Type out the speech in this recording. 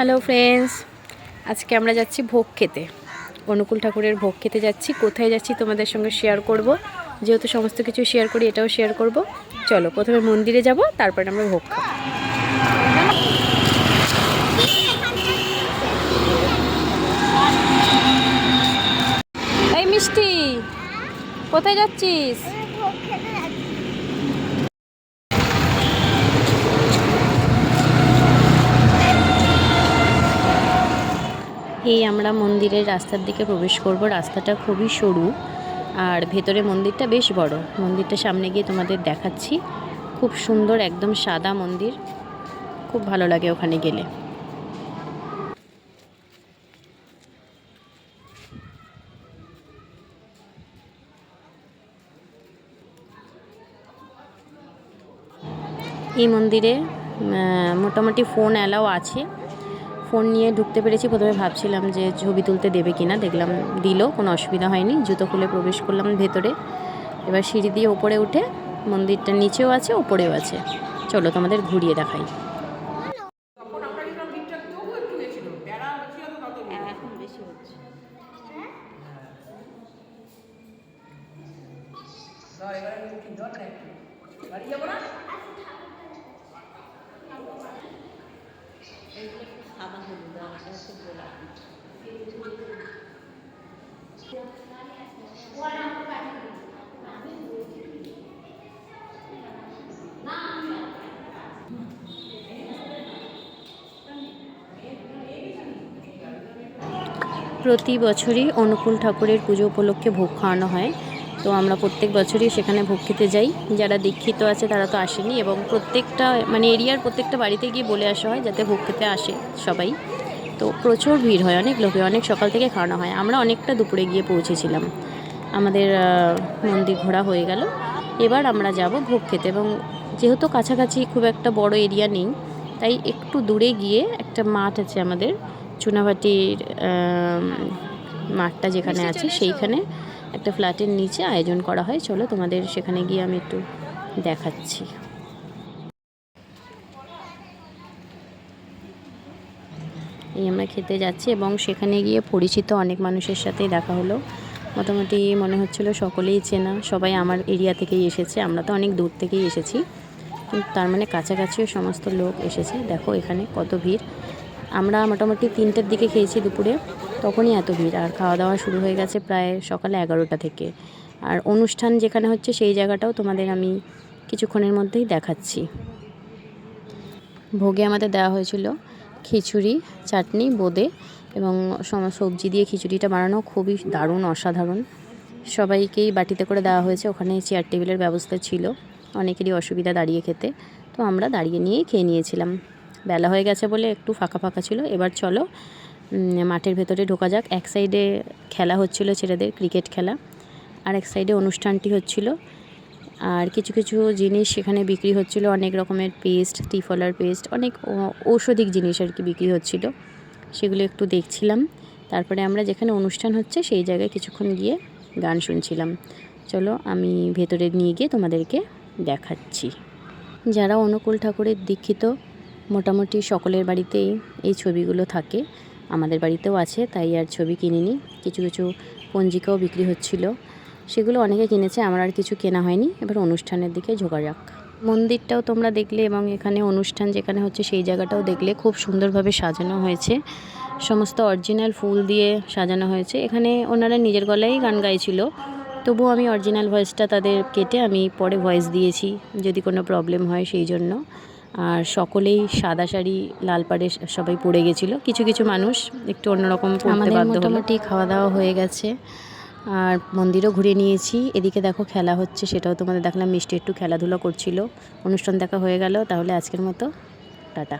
Hello friends, আজকে আমরা যাচ্ছি ভোগ খেতে। অনুকূল ঠাকুরের ভোগ খেতে যাচ্ছি, কোথায় যাচ্ছি তোমাদের সঙ্গে শেয়ার করব। যেহেতু সমস্ত কিছু শেয়ার করি, এটাও শেয়ার করব। চলো, প্রথমে মন্দিরে যাব, তারপরে আমরা ভোগ খাব। এই মিষ্টি, কোথায় যাচ্ছিস? এই আমরা মন্দিরের রাস্তার দিকে প্রবেশ করব। রাস্তাটা খুবই সরু আর ভেতরে মন্দিরটা বেশ বড়। মন্দিরটা সামনে গিয়ে তোমাদের দেখাচ্ছি। খুব সুন্দর, একদম সাদা মন্দির। খুব ভালো লাগে ওখানে গেলে। এই মন্দিরে মোটামুটি ফোন অ্যালাও আছে। ফোন নিয়ে ঢুকতে পেরেছি, প্রথমে ভাবছিলাম যে ছবি তুলতে দেবে কিনা, দেখলাম দিল, কোনো অসুবিধা হয়নি, জুতো খুলে প্রবেশ করলাম ভেতরে। এবার সিঁড়ি দিয়ে ওপরে উঠে মন্দিরটা নিচেও আছে, ওপরেও আছে। চলো তোমাদের ঘুরিয়ে দেখাই। প্রতি বছরই অনুকূল ঠাকুরের পুজো উপলক্ষে ভোগ খাওয়ানো হয়। তো আমরা প্রত্যেক বছরই সেখানে ভোগ খেতে যাই। যারা দীক্ষিত আছে তারা তো আসেনি এবং প্রত্যেকটা মানে এরিয়ার প্রত্যেকটা বাড়িতে গিয়ে বলে আসা হয় যাতে ভোগ খেতে আসে সবাই। তো প্রচুর ভিড় হয় অনেক লোকে অনেক সকাল থেকে খাওয়ানো হয়। আমরা অনেকটা দুপুরে গিয়ে পৌঁছেছিলাম। আমাদের মন্দির ঘোরা হয়ে গেল। এবার আমরা যাব ভোগ খেতে এবং যেহেতু কাছাকাছি খুব একটা বড় এরিয়া নেই তাই একটু দূরে গিয়ে একটা মাঠ আছে আমাদের চুনাভাটির মাঠটা যেখানে আছে সেইখানে একটা ফ্ল্যাটের নিচে আয়োজন করা হয়। চলো তোমাদের সেখানে গিয়ে আমি একটু দেখাচ্ছি। এই আমরা খেতে যাচ্ছি এবং সেখানে গিয়ে পরিচিত অনেক মানুষের সাথেই দেখা হলো। মোটামুটি মনে হচ্ছিল সকলেই চেনা, সবাই আমার এরিয়া থেকেই এসেছে। আমরা তো অনেক দূর থেকেই এসেছি। তার মানে কাছাকাছিও সমস্ত লোক এসেছে। দেখো এখানে কত ভিড়। আমরা মোটামুটি তিনটের দিকে খেয়েছি দুপুরে, তখনই এত ভিড়। আর খাওয়া দাওয়া শুরু হয়ে গেছে প্রায় সকালে এগারোটা থেকে। আর অনুষ্ঠান যেখানে হচ্ছে সেই জায়গাটাও তোমাদের আমি কিছুক্ষণের মধ্যেই দেখাচ্ছি। ভোগে আমাদের দেওয়া হয়েছিল খিচুড়ি, চাটনি, বোঁদে এবং সবজি দিয়ে খিচুড়িটা বানানো খুবই দারুণ, অসাধারণ। সবাইকেই বাটিতে করে দেওয়া হয়েছে, ওখানে চেয়ার টেবিলের ব্যবস্থা ছিল। অনেকেরই অসুবিধা দাঁড়িয়ে খেতে। তো আমরা দাঁড়িয়ে নিয়েই খেয়ে নিয়েছিলাম। বেলা হয়ে গেছে বলে একটু ফাঁকা ফাঁকা ছিল। এবার চলো মাঠের ভেতরে ঢোকা যাক। এক সাইডে খেলা হচ্ছিল ছেলেদের ক্রিকেট খেলা। আর এক সাইডে অনুষ্ঠানটি হচ্ছিল। আর কিছু কিছু জিনিস সেখানে বিক্রি হচ্ছিল। অনেক রকমের পেস্ট ত্রিফলার পেস্ট অনেক ঔষধিক জিনিস আর কি বিক্রি হচ্ছিল। সেগুলো একটু দেখছিলাম। তারপরে আমরা যেখানে অনুষ্ঠান হচ্ছে সেই জায়গায় কিছুক্ষণ গিয়ে গান শুনছিলাম। চলো, আমি ভেতরে নিয়ে গিয়ে তোমাদেরকে দেখাচ্ছি। যারা অনুকূল ঠাকুরের দীক্ষিত মোটামুটি সকলের বাড়িতেই এই ছবিগুলো থাকে। আমাদের বাড়িতেও আছে, তাই আর ছবি কিনিনি। কিছু কিছু পঞ্জিকাও বিক্রি হচ্ছিল। সেগুলো অনেকে কিনেছে, আমার আর কিছু কেনা হয়নি। এবার অনুষ্ঠানের দিকে ঝোঁকা যাক। মন্দিরটাও তোমরা দেখলে এবং এখানে অনুষ্ঠান যেখানে হচ্ছে সেই জায়গাটাও দেখলে খুব সুন্দরভাবে সাজানো হয়েছে। সমস্ত অরিজিনাল ফুল দিয়ে সাজানো হয়েছে। এখানে ওনারা নিজের গলায় গান গাইছিল। তবুও আমি অরিজিনাল ভয়েসটা তাদের কেটে আমি পরে ভয়েস দিয়েছি, যদি কোনো প্রবলেম হয় সেই জন্য। আর সকলেই সাদা শাড়ি লাল পাড়ে সবাই পড়ে গেছিল। কিছু কিছু মানুষ একটু অন্যরকম আমাদের মোটামুটি খাওয়া দাওয়া হয়ে গেছে। আর মন্দিরও ঘুরে নিয়েছি। এদিকে দেখো খেলা হচ্ছে সেটাও তোমাদের দেখলাম। মিষ্টি একটু খেলাধুলা করছিল। অনুষ্ঠান দেখা হয়ে গেল তাহলে আজকের মতো। টাটা।